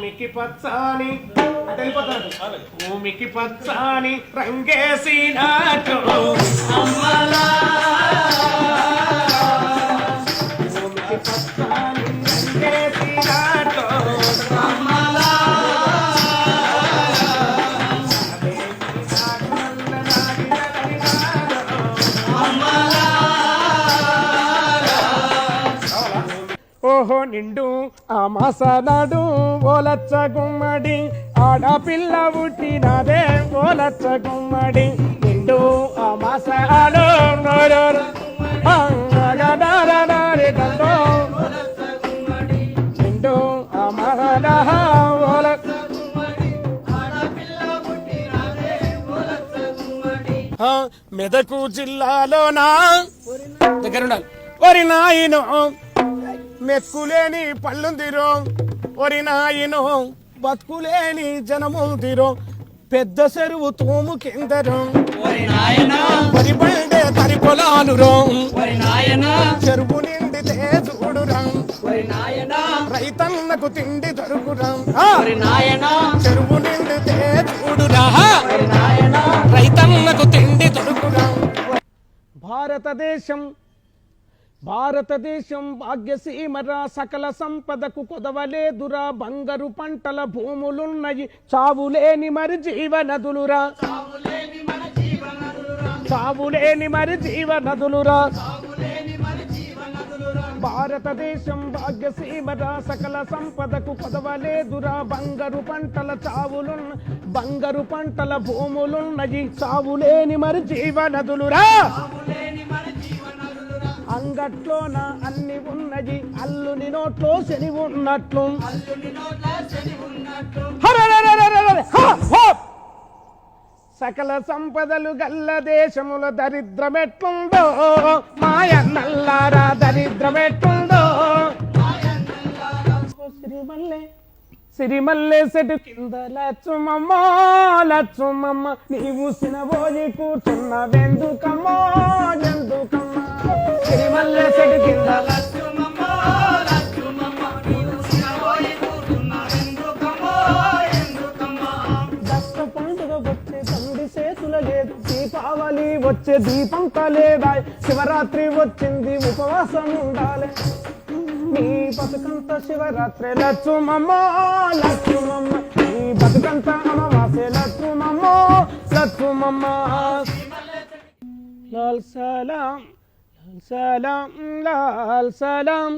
భూమికి పచ్చాని భూమికి పచ్చాని రంగేసినట్టు అమ్మలా భూమికి ఓహో నిండు ఆ మాసనాడు ఓలచ్చ గుమ్మడి ఆడపిల్ల పుట్టినదే ఓలచ్చ గుమ్మడి. నిండు ఆ మాసనాడు నోరూరు అంగడారడారిదండో. నిండు ఆ మాసనా ఓలచ్చ మెదకు జిల్లాలోనా? దగ్గర ఉండాలి వరి నాయను మెక్కులేని పళ్ళుందిరో ఒరి నాయను బతుకులేని జనముందిరో పెద్ద చెరువు తూము కిందరు. వరి బండే తరి పొలాలురో చెరువు నిండితే చూడురా. రైతన్నకు తిండి దొరుకురా. చెరువు నిండితే చూడురా. రైతన్నకు తిండి దొరుకురా. భారతదేశం భారతదేశం భాగ్యసీమరా సకల సంపదకు కొదవలేదురా బంగారు పంటల భూములున్నయి చావులేని మరి జీవనదులురా. చావులేని మరి జీవనదులురా. భారతదేశం భాగ్యసీమరా సకల సంపదకు కొదవలేదురా బంగారు పంటల చావులున్న బంగారు పంటల భూములున్నయి చావులేని మరి జీవనదులురా. అంగట్లోన అన్ని ఉన్నది. అల్లుని నోట్లో శని ఉన్నట్లు. సకల సంపదలు గల్ల దేశముల దరిద్రమెట్లుందో మాయన్నల్లారా దరిద్రమెట్లుందో. శ్రీమల్లే సిరిమల్లె సెటు కింద లచ్చుమమ్మ లచ్చుమమ్మ నీవు సినబోయి కూర్చున్న వెందుకమ్మో ఎందుకమ్మ చెట్టు కింద. లేదు. దీపావళి వచ్చే దీపం కలేదా శివరాత్రి వచ్చింది ఉపవాసం ఉండాలి. నీ బతుకంత శివరాత్రి లచ్చుమమ్మ లక్ష్మమ్మ నీ బతుకంత అమావాస్య లచ్చుమమ్మ లక్ష్మమ్మ లాల్ సలాం. లాల్ సలాం లాల్ సలాం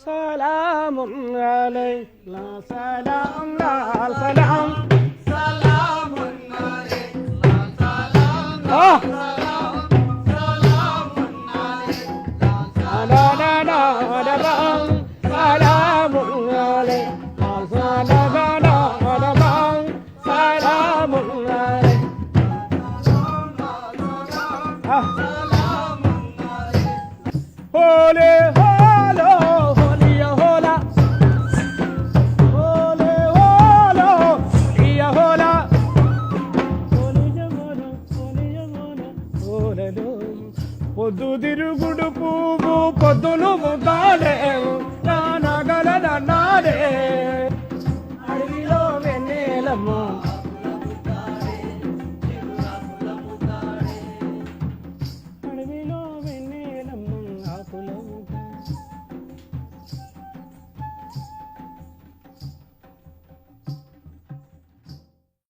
సలామున్ అలై లా సలాం లాల్ సలాం ఆ! లా లా হোলে হোলো হোলিয়া হোলা। হোলে হোলো হোলিয়া হোলা। হোলিয়া হোলা হোলিয়া